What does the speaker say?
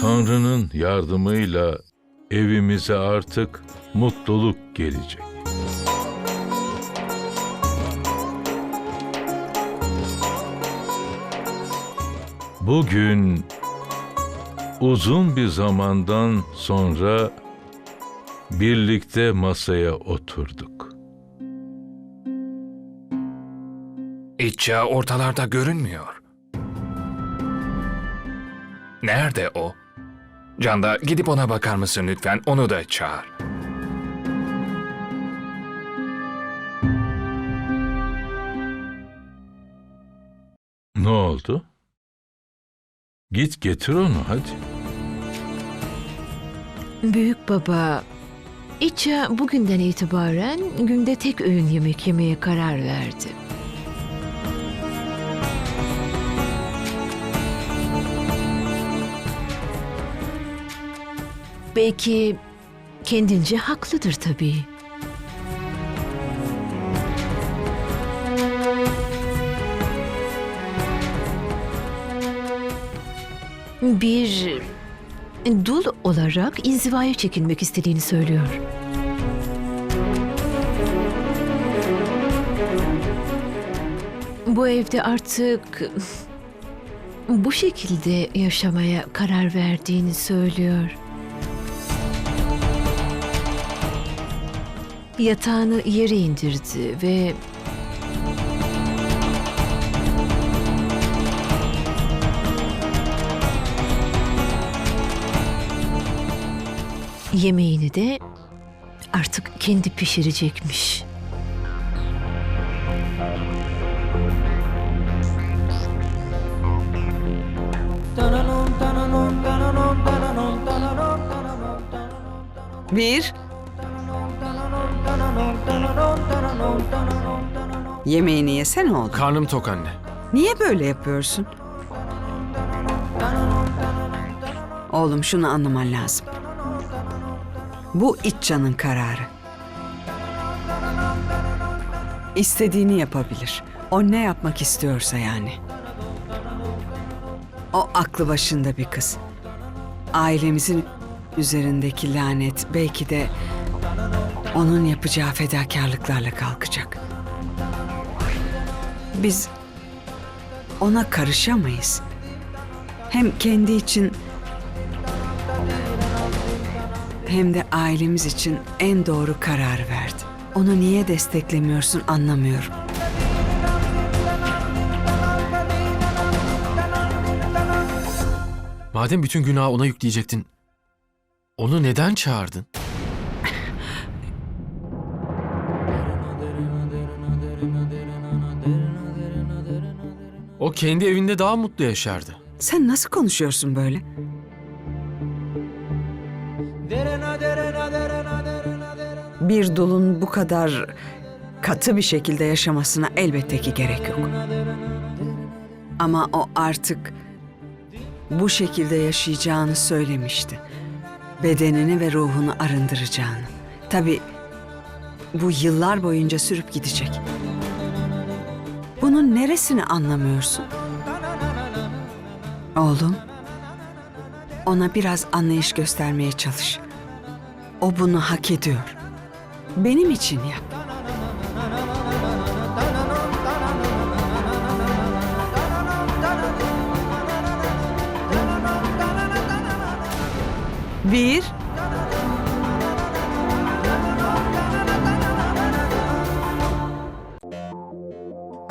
Tanrı'nın yardımıyla evimize artık mutluluk gelecek. Bugün uzun bir zamandan sonra birlikte masaya oturduk. İtça ortalarda görünmüyor. Nerede o? Canda gidip ona bakar mısın lütfen? Onu da çağır. Ne oldu? Git getir onu hadi. Büyük baba, İça bugünden itibaren günde tek öğün yemek yemeye karar verdi. Belki kendince haklıdır tabii. Bir dul olarak inzivaya çekilmek istediğini söylüyor. Bu evde artık bu şekilde yaşamaya karar verdiğini söylüyor. Yatağını yere indirdi ve yemeğini de artık kendi pişirecekmiş. Bir. Yemeğini yesene oğlum. Karnım tok anne. Niye böyle yapıyorsun? Oğlum şunu anlaman lazım. Bu İtcan'ın kararı. İstediğini yapabilir. O ne yapmak istiyorsa yani. O aklı başında bir kız. Ailemizin üzerindeki lanet belki de onun yapacağı fedakarlıklarla kalkacak. Biz ona karışamayız. Hem kendi için hem de ailemiz için en doğru karar verdi. Onu niye desteklemiyorsun anlamıyorum. Madem bütün günahı ona yükleyecektin, onu neden çağırdın? O kendi evinde daha mutlu yaşardı. Sen nasıl konuşuyorsun böyle? Bir dulun bu kadar katı bir şekilde yaşamasına elbette ki gerek yok. Ama o artık bu şekilde yaşayacağını söylemişti. Bedenini ve ruhunu arındıracağını. Tabii bu yıllar boyunca sürüp gidecek. Bunun neresini anlamıyorsun? Oğlum, ona biraz anlayış göstermeye çalış. O bunu hak ediyor. Benim için yap. Bir,